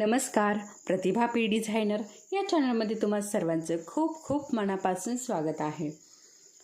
नमस्कार प्रतिभा P designer या चॅनलमध्ये तुम्हा सर्वांचं खूप खूप मनापासून स्वागत आहे.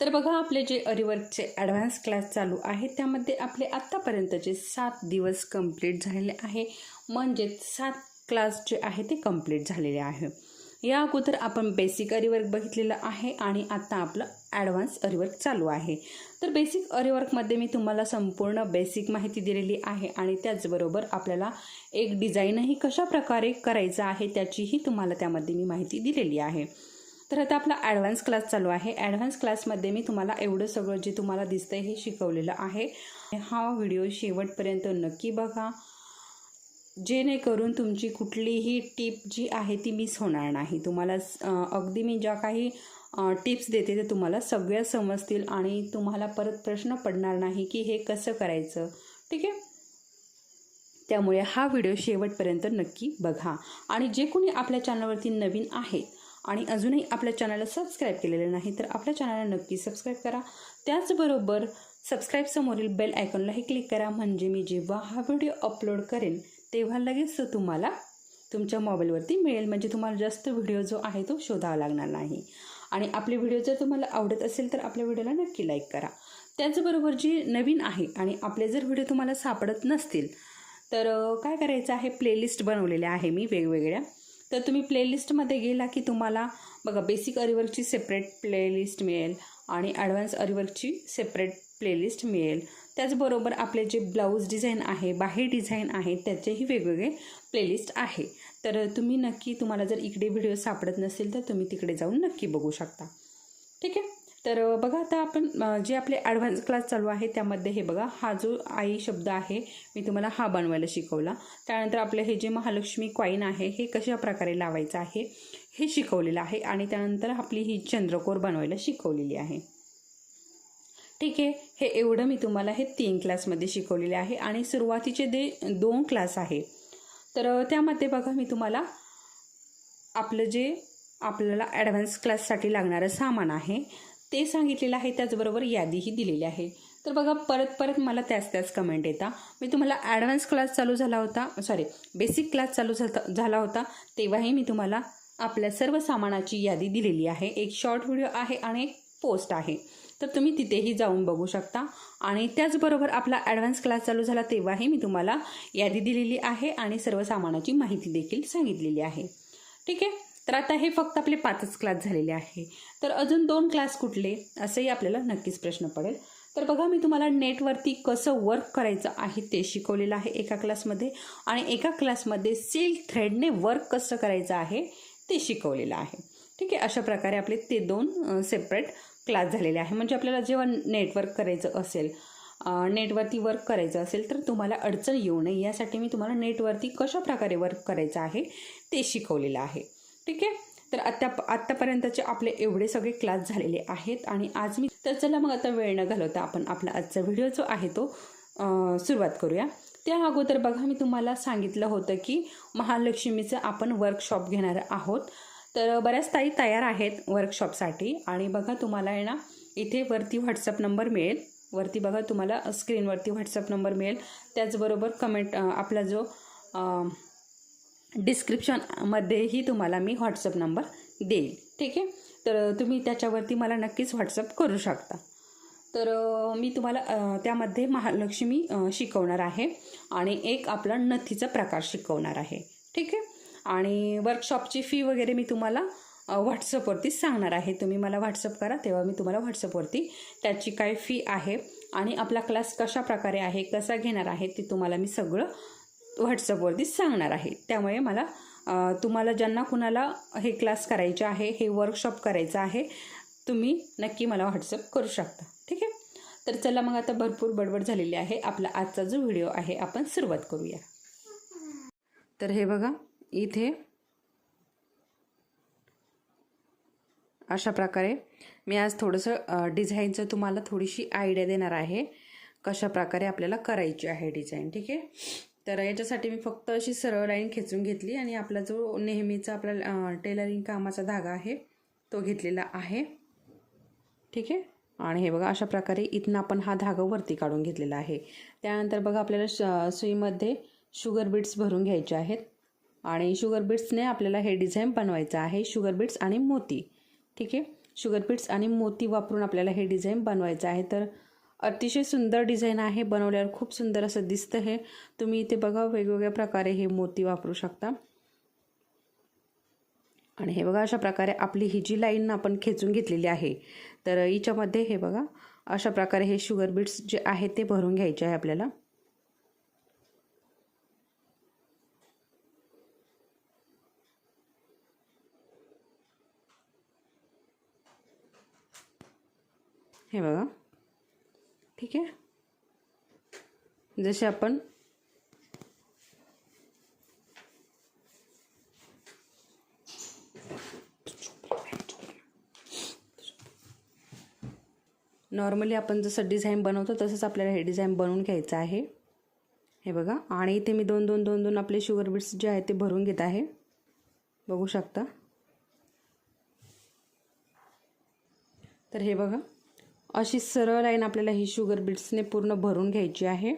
तर बघा आपले जे अरिवर्कचे ॲडव्हान्स क्लास चालू आहेत त्यामध्ये आपले आत्तापर्यंतचे सात दिवस कंप्लीट झालेले आहे. म्हणजेच सात क्लास जे आहे ते कंप्लीट झालेले आहे. या अगोदर आपण बेसिक अरिवर्क बघितलेलं आहे आणि आता आपलं ॲडव्हान्स अरिवर्क चालू आहे. तर बेसिक अरिवर्कमध्ये मी तुम्हाला संपूर्ण बेसिक माहिती दिलेली आहे आणि त्याचबरोबर आपल्याला एक डिझाईनही कशा प्रकारे करायचं आहे त्याचीही तुम्हाला त्यामध्ये मी माहिती दिलेली आहे. तर आता आपला ॲडव्हान्स क्लास चालू आहे. ॲडव्हान्स क्लासमध्ये मी तुम्हाला एवढं सगळं जे तुम्हाला दिसतंय हे शिकवलेलं आहे. हा व्हिडिओ शेवटपर्यंत नक्की बघा. जेणेकरून तुमची कुठलीही टीप जी आहे ती मिस होणार नाही. तुम्हाला अगदी मी ज्या काही टिप्स देते ते तुम्हाला सगळ्या समजतील आणि तुम्हाला परत प्रश्न पडणार नाही की हे कसं करायचं. ठीक आहे? त्यामुळे हा व्हिडिओ शेवटपर्यंत नक्की बघा. आणि जे कोणी आपल्या चॅनलवरती नवीन आहे आणि अजूनही आपल्या चॅनलला सबस्क्राईब केलेलं नाही तर आपल्या चॅनलला नक्की सबस्क्राईब करा. त्याचबरोबर सबस्क्राईब समोरील बेल आयकॉनलाही क्लिक करा. म्हणजे मी जेव्हा हा व्हिडिओ अपलोड करेन तेव्हा लगेच तो तुम्हाला तुमच्या मोबाईलवरती मिळेल. म्हणजे तुम्हाला जास्त व्हिडिओ जो आहे तो शोधावा लागणार नाही. आणि आपले व्हिडिओ जर तुम्हाला आवडत असेल तर आपल्या व्हिडिओला नक्की लाईक करा. त्याचबरोबर जी नवीन आहे आणि आपले जर व्हिडिओ तुम्हाला सापडत नसतील तर काय करायचं आहे? प्लेलिस्ट बनवलेल्या आहे मी वेगवेगळ्या. तर तुम्ही प्लेलिस्टमध्ये गेला की तुम्हाला बघा बेसिक अरिवर्कची सेपरेट प्लेलिस्ट मिळेल आणि ॲडव्हान्स अरिवर्कची सेपरेट प्लेलिस्ट मिळेल. त्याचबरोबर आपले जे ब्लाऊज डिझाईन आहे बाहेर डिझाईन आहे त्याचेही वेगवेगळे प्लेलिस्ट आहे. तर तुम्ही नक्की तुम्हाला जर इकडे व्हिडिओ सापडत नसेल तर तुम्ही तिकडे जाऊन नक्की बघू शकता. ठीक आहे? तर बघा आता आपण जे आपले ॲडव्हान्स क्लास चालू आहे त्यामध्ये हे बघा हा जो आई शब्द आहे मी तुम्हाला हा बनवायला शिकवला. त्यानंतर आपलं हे जे महालक्ष्मी कॉईन आहे हे कशा प्रकारे लावायचं आहे हे शिकवलेलं आहे. आणि त्यानंतर आपली ही चंद्रकोर बनवायला शिकवलेली आहे. ठीक आहे. हे एवढं मी तुम्हाला हे तीन क्लासमध्ये शिकवलेले आहे आणि सुरुवातीचे दे दोन क्लास आहे. तर त्यामध्ये बघा मी तुम्हाला आपलं जे आपल्याला ॲडव्हान्स क्लाससाठी लागणारं सामान आहे ते सांगितलेलं आहे. त्याचबरोबर यादीही दिलेली आहे. तर बघा परत परत मला त्याच त्याच कमेंट येता. मी तुम्हाला ॲडव्हान्स क्लास चालू झाला होता सॉरी बेसिक क्लास चालू झाता झाला होता तेव्हाही मी तुम्हाला आपल्या सर्व सामानाची यादी दिलेली आहे. एक शॉर्ट व्हिडिओ आहे आणि एक पोस्ट आहे. तर तुम्ही तिथेही जाऊन बघू शकता. आणि त्याचबरोबर आपला ॲडव्हान्स क्लास चालू झाला तेव्हाही मी तुम्हाला यादी दिलेली आहे आणि सर्व सामानाची माहिती देखील सांगितलेली आहे. ठीक आहे? तर आता हे फक्त आपले पाचच क्लास झालेले आहे. तर अजून दोन क्लास कुठले? असंही आपल्याला नक्कीच प्रश्न पडेल. तर बघा मी तुम्हाला नेटवरती कसं वर्क करायचं आहे ते शिकवलेलं आहे एका क्लासमध्ये आणि एका क्लासमध्ये सिल्क थ्रेडने वर्क कसं करायचं आहे ते शिकवलेलं आहे. ठीक आहे अशा प्रकारे आपले ते दोन सेपरेट क्लास झालेले आहे. म्हणजे आपल्याला जेव्हा नेटवर्क करायचं असेल नेटवरती वर्क करायचं असेल तर तुम्हाला अडचण येऊ नये. यासाठी मी तुम्हाला नेटवरती कशा प्रकारे वर्क करायचं आहे ते शिकवलेलं आहे. ठीक आहे? तर आत्ता आत्तापर्यंतचे आपले एवढे सगळे क्लास झालेले आहेत आणि आज मी तर चला मग आता वेळ न घालवता आपण आपला आजचा व्हिडिओ जो आहे तो सुरुवात करूया. त्या अगोदर बघा मी तुम्हाला सांगितलं होतं की महालक्ष्मीचं आपण वर्कशॉप घेणार आहोत. तर बऱ्याच ताई तयार आहेत वर्कशॉपसाठी आणि बघा तुम्हाला आहे ना इथे वरती व्हॉट्सअप नंबर मिळेल. वरती बघा तुम्हाला स्क्रीनवरती व्हॉट्सअप नंबर मिळेल. त्याचबरोबर कमेंट आपला जो डिस्क्रिप्शनमध्येही तुम्हाला मी व्हॉट्सअप नंबर देईल. ठीक आहे? तर तुम्ही त्याच्यावरती मला नक्कीच व्हॉट्सअप करू शकता. तर मी तुम्हाला त्यामध्ये महालक्ष्मी शिकवणार आहे. आणि एक आपला नथीचा प्रकार शिकवणार आहे. ठीक आहे? आणि वर्कशॉपची फी वगैरे मी तुम्हाला व्हॉट्सअपवरती सांगणार आहे. तुम्ही मला व्हॉट्सअप करा तेव्हा मी तुम्हाला व्हॉट्सअपवरती त्याची काय फी आहे आणि आपला क्लास कशा प्रकारे आहे कसा घेणार आहे ते तुम्हाला मी सगळं व्हॉट्सअपवरती सांगणार आहे. त्यामुळे मला तुम्हाला ज्यांना कुणाला हे क्लास करायचे आहे हे वर्कशॉप करायचं आहे तुम्ही नक्की मला व्हॉट्सअप करू शकता. ठीक आहे? तर चला मग आता भरपूर बडबड झालेली आहे. आपला आजचा जो व्हिडिओ आहे आपण सुरुवात करूया. तर हे बघा इथे. अशा प्रकारे मी आज थोडंसं डिझाईनचं तुम्हाला थोडीशी आयडिया देणार आहे कशा प्रकारे आपल्याला करायची आहे डिझाईन ठीक आहे? तर याच्यासाठी मी फक्त अशी सरळ लाईन खेचून घेतली आणि आपला जो नेहमीचा आपला टेलरिंग कामाचा धागा आहे तो घेतलेला आहे. ठीक आहे? आणि हे बघा अशा प्रकारे इथनं आपण हा धागा वरती काढून घेतलेला आहे. त्यानंतर बघा आपल्याला श सुईमध्ये शुगर बीट्स भरून घ्यायचे आहेत. आणि शुगर बीट्सने आपल्याला हे डिझाईन बनवायचं आहे. शुगर बीट्स आणि मोती. ठीक आहे? शुगर बीट्स आणि मोती वापरून आपल्याला हे डिझाईन बनवायचं आहे. तर अतिशय सुंदर डिझाईन आहे. बनवल्यावर खूप सुंदर असं दिसतं हे. तुम्ही इथे बघा वेगवेगळ्या प्रकारे हे मोती वापरू शकता. आणि हे बघा अशा प्रकारे आपली ही जी लाईन आपण खेचून घेतलेली आहे तर हिच्यामध्ये हे बघा अशा प्रकारे हे शुगर बीट्स जे आहे ते भरून घ्यायचे आहे आपल्याला. हे बघा. ठीक आहे? जसे आपण नॉर्मली आपण जसं डिझाईन बनवतो तसंच आपल्याला हे डिझाईन बनवून घ्यायचं आहे. हे बघा. आणि इथे मी दोन दोन दोन दोन आपले शुगर बीट्स जे आहे ते भरून घेत आहे. बघू शकता. तर हे बघा. अशी सरळ लाईन आपल्याला ही शुगर बीट्सने पूर्ण भरून घ्यायची आहे.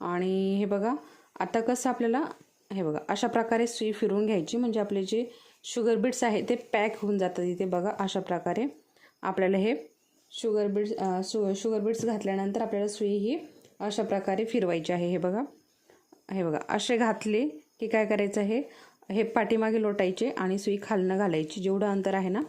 आणि हे बघा आता कसं आपल्याला हे बघा अशा प्रकारे सुई फिरून घ्यायची. म्हणजे आपले जे शुगर बीट्स आहे ते पॅक होऊन जातात इथे बघा अशा प्रकारे. आपल्याला हे शुगर बीट्स शु शुगर बीट्स घातल्यानंतर आपल्याला सुई ही अशा प्रकारे फिरवायची आहे. हे बघा हे बघा असे घातले की काय करायचं आहे? हे पाठीमागे लोटायचे आणि सुई खालनं घालायची. जेवढं अंतर आहे ना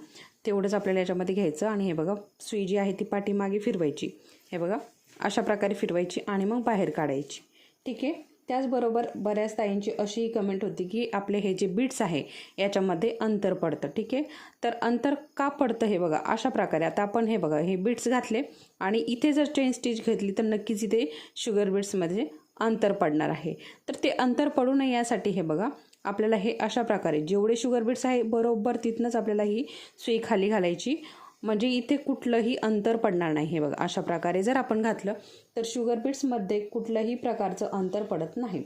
तेवढंच आपल्याला याच्यामध्ये घ्यायचं. आणि हे बघा सुई जी आहे ती पाठीमागे फिरवायची. हे बघा अशा प्रकारे फिरवायची आणि मग बाहेर काढायची. ठीक आहे? त्याचबरोबर बऱ्याच ताईंची अशी कमेंट होती की आपले हे जे बीट्स आहे याच्यामध्ये अंतर पडतं. ठीक आहे? तर अंतर का पडतं हे बघा अशा प्रकारे. आता आपण हे बघा हे बीट्स घातले. आणि इथे जर चेन स्टिच घेतली तर नक्कीच इथे शुगर बीट्समध्ये अंतर पडणार आहे. तर ते अंतर पडू नये यासाठी हे बघा आपल्याला हे अशा प्रकारे जेवढे शुगर बीट्स आहे बरोबर तिथनंच आपल्याला ही सुई खाली घालायची. म्हणजे इथे कुठलंही अंतर पडणार नाही हे बघा. अशा प्रकारे जर आपण घातलं तर शुगर बीट्समध्ये कुठल्याही प्रकारचं अंतर पडत नाही.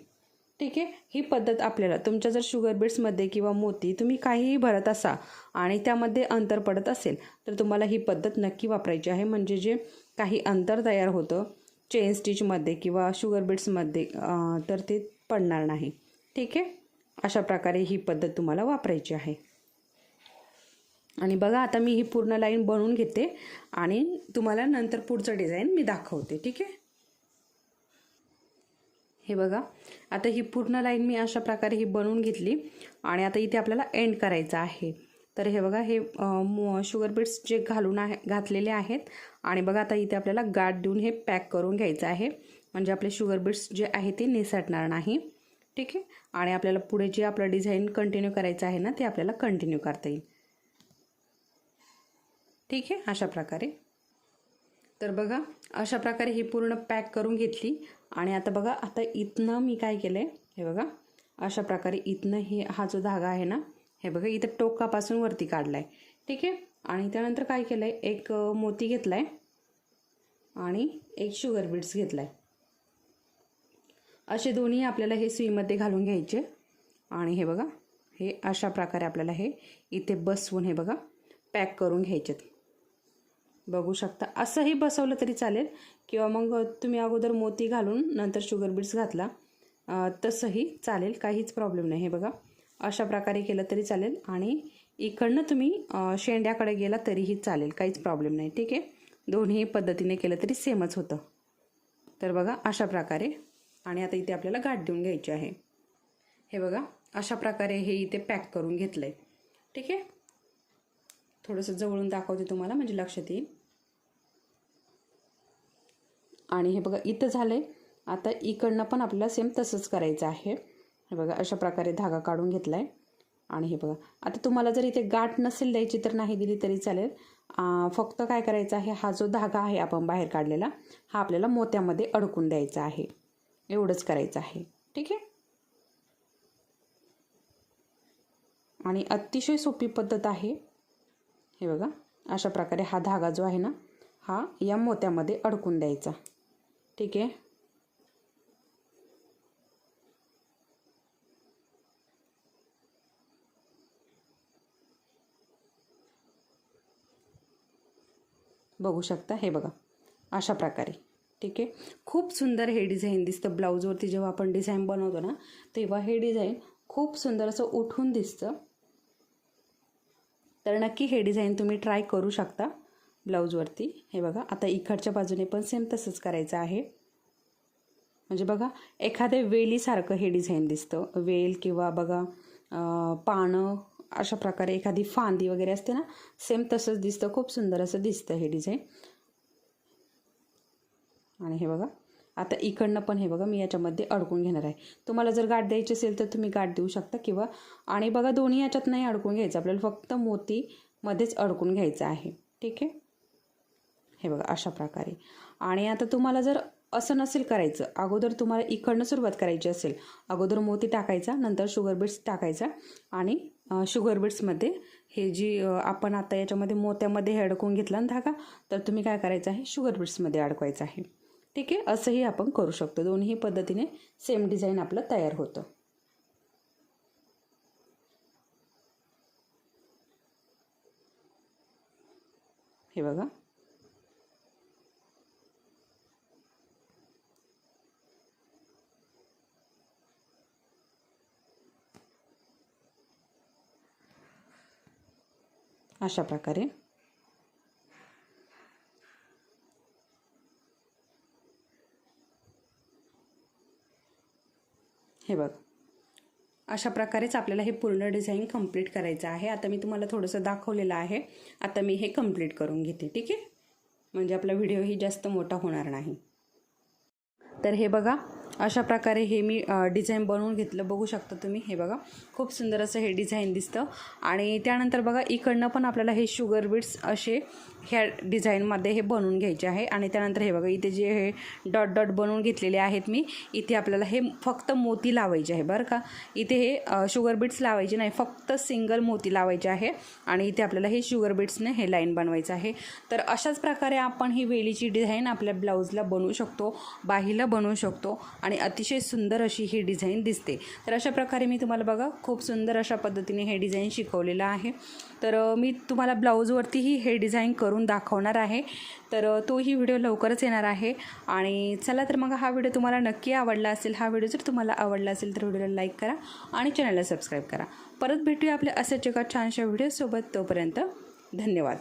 ठीक आहे? ही पद्धत आपल्याला तुमच्या जर शुगर बीट्समध्ये किंवा मोती तुम्ही काहीही भरत असा आणि त्यामध्ये अंतर पडत असेल तर तुम्हाला ही पद्धत नक्की वापरायची आहे. म्हणजे जे काही अंतर तयार होतं चेन स्टिचमध्ये किंवा शुगर बीट्समध्ये तर ते पडणार नाही. ठीक आहे? अशा प्रकारे ही पद्धत तुम्हाला वापरायची आहे. आणि बघा आता मी ही पूर्ण लाईन बनवून घेते आणि तुम्हाला नंतर पुढचं डिझाईन मी दाखवते ठीक आहे? हे बघा आता ही पूर्ण लाईन मी अशा प्रकारे ही बनवून घेतली आणि आता इथे आपल्याला एंड करायचं आहे. तर हे बघा हे शुगर बीट्स जे घालून आहे घातलेले आहेत आणि बघा आता इथे आपल्याला गाठ देऊन हे पॅक करून घ्यायचं आहे. म्हणजे आपले शुगर बीट्स जे आहे ते निसटणार नाही. ठीक आहे? आणि आपल्याला पुढे जे आपलं डिझाईन कंटिन्यू करायचं आहे ना ते आपल्याला कंटिन्यू करता येईल. ठीक आहे? अशा प्रकारे. तर बघा अशा प्रकारे ही पूर्ण पॅक करून घेतली. आणि आता बघा आता इथनं मी काय केलं आहे हे बघा अशा प्रकारे इथनं हे हा जो धागा आहे ना हे बघा इथं टोकापासून वरती काढला आहे ठीक आहे? आणि त्यानंतर काय केलं आहे एक मोती घेतला आहे आणि एक शुगर बीट्स घेतला आहे असे दोन्ही आपल्याला हे सुईमध्ये घालून घ्यायचे. आणि हे बघा हे अशा प्रकारे आपल्याला हे इथे बसवून हे बघा पॅक करून घ्यायचेत. बघू शकता असंही बसवलं तरी चालेल. किंवा मग तुम्ही अगोदर मोती घालून नंतर शुगर बीट्स घातला तसंही चालेल काहीच प्रॉब्लेम नाही. हे बघा अशा प्रकारे केलं तरी चालेल. आणि इकडनं तुम्ही शेंड्याकडे गेला तरीही चालेल काहीच प्रॉब्लेम नाही. ठीक आहे? दोन्ही पद्धतीने केलं तरी सेमच होतं. तर बघा अशा प्रकारे आणि आता इथे आपल्याला गाठ देऊन घ्यायची आहे. हे बघा अशा प्रकारे हे इथे पॅक करून घेतलं आहे ठीक आहे? थोडंसं जवळून दाखवते तुम्हाला म्हणजे लक्षात येईल. आणि हे बघा इथं झालं आहे आता इकडनं पण आपल्याला सेम तसंच करायचं आहे. हे बघा अशा प्रकारे धागा काढून घेतला आहे आणि हे बघा आता तुम्हाला जर इथे गाठ नसेल द्यायची तर नाही दिली तरी चालेल. फक्त काय करायचं आहे हा जो धागा आहे आपण बाहेर काढलेला हा आपल्याला मोत्यामध्ये अडकून द्यायचा आहे. एवढंच करायचं आहे. ठीक आहे? आणि अतिशय सोपी पद्धत आहे. हे बघा अशा प्रकारे हा धागा जो आहे ना हा या मोत्यामध्ये अडकून द्यायचा. ठीक आहे? बघू शकता? हे बघा अशा प्रकारे. ठीक आहे? खूप सुंदर हे डिझाईन दिसतं ब्लाऊजवरती जेव्हा आपण डिझाईन बनवतो ना तेव्हा हे डिझाईन खूप सुंदर असं उठून दिसतं. तर नक्की हे डिझाईन तुम्ही ट्राय करू शकता ब्लाऊजवरती. हे बघा आता इकडच्या बाजूने पण सेम तसंच करायचं आहे. म्हणजे बघा एखाद्या वेलीसारखं हे डिझाईन दिसतं. वेल किंवा बघा पानं अशा प्रकारे एखादी फांदी वगैरे असते ना सेम तसंच दिसतं. खूप सुंदर असं दिसतं हे डिझाईन. आणि हे बघा आता इकडनं पण हे बघा मी याच्यामध्ये अडकून घेणार आहे. तुम्हाला जर गाठ द्यायची असेल तर तुम्ही गाठ देऊ शकता किंवा आणि बघा दोन्ही याच्यात नाही अडकून घ्यायचं. आपल्याला फक्त मोतीमध्येच अडकून घ्यायचं आहे. ठीक आहे? हे बघा अशा प्रकारे. आणि आता तुम्हाला जर असं नसेल करायचं अगोदर तुम्हाला इकडनं सुरुवात करायची असेल. अगोदर मोती टाकायचा नंतर शुगर बीट्स टाकायचा आणि शुगर बीट्समध्ये हे जी आपण आता याच्यामध्ये मोत्यामध्ये हे अडकवून घेतला ना धागा तर तुम्ही काय करायचं आहे? शुगर बीट्समध्ये अडकवायचं आहे. ठीक आहे? असंही आपण करू शकतो. दोन्ही पद्धतीने सेम डिझाईन आपलं तयार होतं. हे बघा. अशा प्रकारे. हे बघ. अशा प्रकारेच आपल्याला हे पूर्ण डिझाईन कंप्लीट करायचं आहे. आता मी तुम्हाला थोडंसं दाखवलेलं आहे. आता मी हे कंप्लीट करून घेते ठीक आहे? म्हणजे आपला व्हिडिओही जास्त मोठा होणार नाही. तर हे बघा अशा प्रकारे हे मी डिझाईन बनवून घेतलं. बघू शकता तुम्ही. हे बघा खूप सुंदर असं हे डिझाईन दिसतं. आणि त्यानंतर बघा इकडनं पण आपल्याला हे शुगर बीट्स असे ह्या डिझाईनमध्ये हे बनवून घ्यायचे आहे. आणि त्यानंतर हे बघा इथे जे हे डॉट डॉट बनवून घेतलेले आहेत मी इथे आपल्याला हे फक्त मोती लावायचे आहे. बरं का? इथे हे शुगर बीट्स लावायचे नाही फक्त सिंगल मोती लावायचे आहे. आणि इथे आपल्याला हे शुगर बीट्सने हे लाईन बनवायचं आहे. तर अशाच प्रकारे आपण ही वेलीची डिझाईन आपल्या ब्लाऊजला बनवू शकतो बाहीला बनवू शकतो. आणि अतिशय सुंदर अशी ही डिझाईन दिसते. तर अशा प्रकारे मी तुम्हाला बघा खूप सुंदर अशा पद्धतीने हे डिझाईन शिकवलेलं आहे. तर मी तुम्हाला ब्लाऊजवरतीही हे डिझाईन करून दाखवणार आहे. तर तोही व्हिडिओ लवकरच येणार आहे. आणि चला तर मग हा व्हिडिओ तुम्हाला नक्की आवडला असेल हा व्हिडिओ जर तुम्हाला आवडला असेल तर व्हिडिओला लाईक करा आणि चॅनलला सबस्क्राईब करा. परत भेटूया आपल्या असेच एका छानशा व्हिडिओसोबत. तोपर्यंत धन्यवाद.